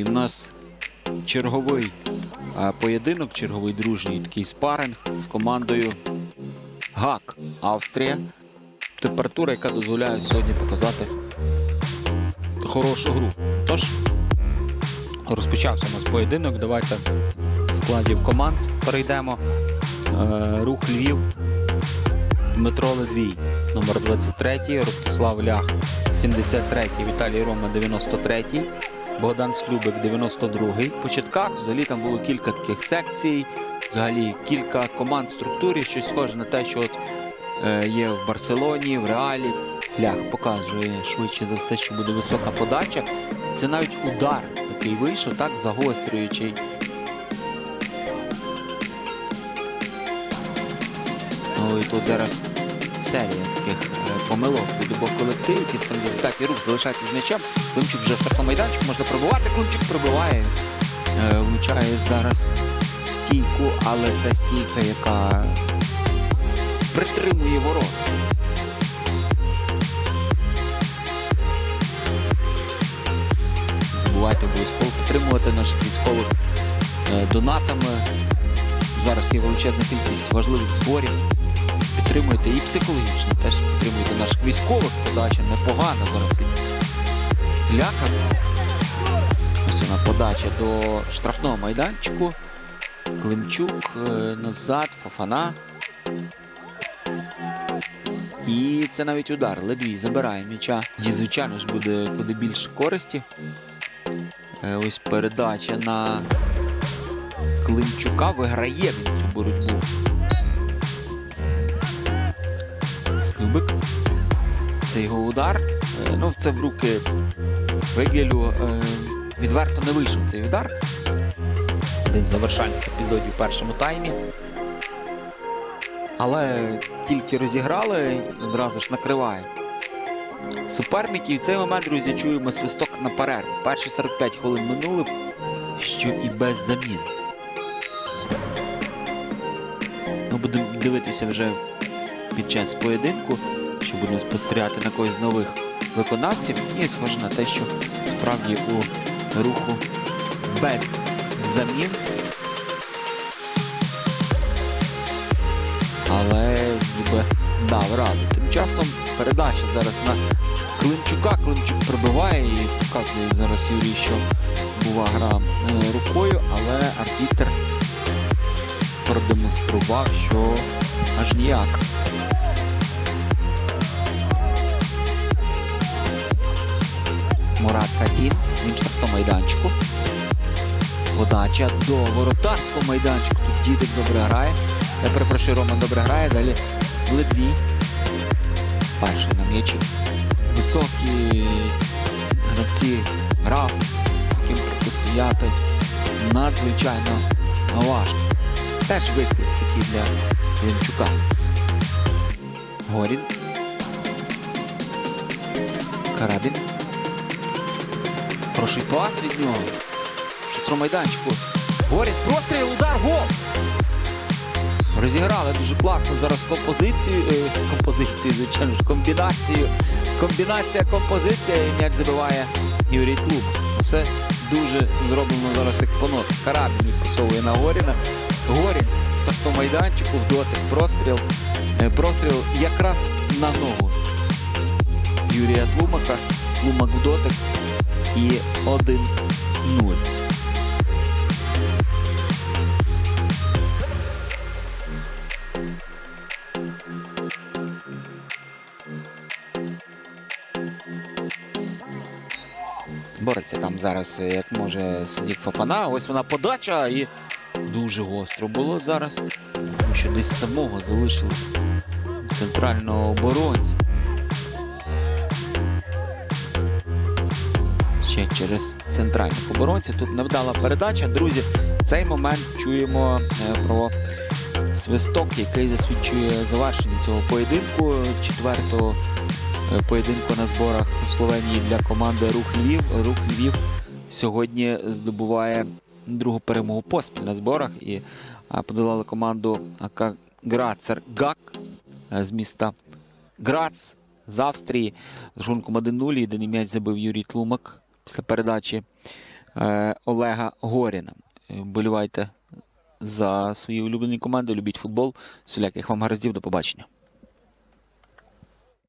І в нас черговий поєдинок, черговий дружній такий спаринг з командою ГАК Австрія. Температура, яка дозволяє сьогодні показати хорошу гру. Тож, розпочався у нас поєдинок. Давайте складів команд перейдемо. Е, Рух Львів, Дмитро Ледвій, номер 23, Ростислав Лях, 73, Віталій Рома, 93, Богдан Слюбик, 92. В початках взагалі там було кілька таких секцій, взагалі кілька команд в структурі, щось схоже на те, що от, е, є в Барселоні, в Реалі. Лях показує швидше за все, що буде висока подача. Це навіть удар такий вийшов, так, загострюючий. Ну і тут зараз серія таких е, помилок від обох колективів. Під так і рух залишається з м'ячем. Климчук вже в майданчику можна пробивати. Климчук пробиває. Е, Влучає зараз стійку, але це стійка, яка притримує ворот. Забувайте обов'язково підтримувати наших військових е, донатами. Зараз є величезна кількість важливих зборів. Підтримуйте і психологічно теж підтримуйте наших військових. Подача непогана зараз від Ляха. Ось вона подача до штрафного майданчику. Климчук е, назад, Фафана. І це навіть удар. Ледвій забирає м'яча. І, звичайно ж, буде куди більше користі. Е, Ось передача на Климчука. Виграє цю боротьбу. Слюбик. Це його удар. Е, Ну, це в руки Вигелю. Е, Відверто не вийшов цей удар. Один з завершальних епізодів в першому таймі. Але тільки розіграли одразу ж накриває суперників. І в цей момент, друзі, чуємо свисток на перерву. Перші 45 хвилин минули, що і без замін. Ми будемо дивитися вже під час поєдинку, що будемо спостерігати на когось з нових виконавців. І схоже на те, що справді у руху без замін. Але ніби дав раду. Тим часом передача зараз на Климчука. Климчук пробиває і показує зараз Юрій, що була гра е, рукою, але арбітр продемонстрував, що аж ніяк. Мурат Сатін, він в штрафному майданчику. Подача до воротарського майданчику. Тут Дідик добре грає. Я перепрошую, Роман добре грає. Далі Ледвій. Перший на м'ячі. Високі гравці грав, яким протистояти надзвичайно важко. Теж виклик такий для Климчука. Горін. Карабін. Хороший пас від нього. Шутро майданчику. Горін. Простріл, удар, гол! Розіграли дуже класно зараз композицію. е, Композицію, звичайно ж, комбінацію. Комбінація, композиція і м'яч забиває Юрій Тлум. Все дуже зроблено зараз як по нотах. Карабін відпрацьовує на Горіна. Горін так по майданчику в дотик. Простріл. Е, Простріл якраз на ногу Юрія Тлумака. Тлумак в дотик. І 1-0. Бореться там зараз, як може, сидіть Фафана. Ось вона подача і дуже гостро було зараз. Тому що десь самого залишили центрального оборонця. Ще через центральних оборонців. Тут невдала передача. Друзі, в цей момент чуємо е, про свисток, який засвідчує завершення цього поєдинку. Четвертого е, поєдинку на зборах у Словенії для команди Рух Львів. Рух Львів сьогодні здобуває другу перемогу поспіль на зборах і подолали команду АК Грацер ГАК е, з міста Грац з Австрії з рахунком 1-0. Єдиний м'яч забив Юрій Тлумак після передачі е, Олега Горіна. Е, Вболівайте за свої улюблені команди, любіть футбол. Всіляких вам гараздів, до побачення.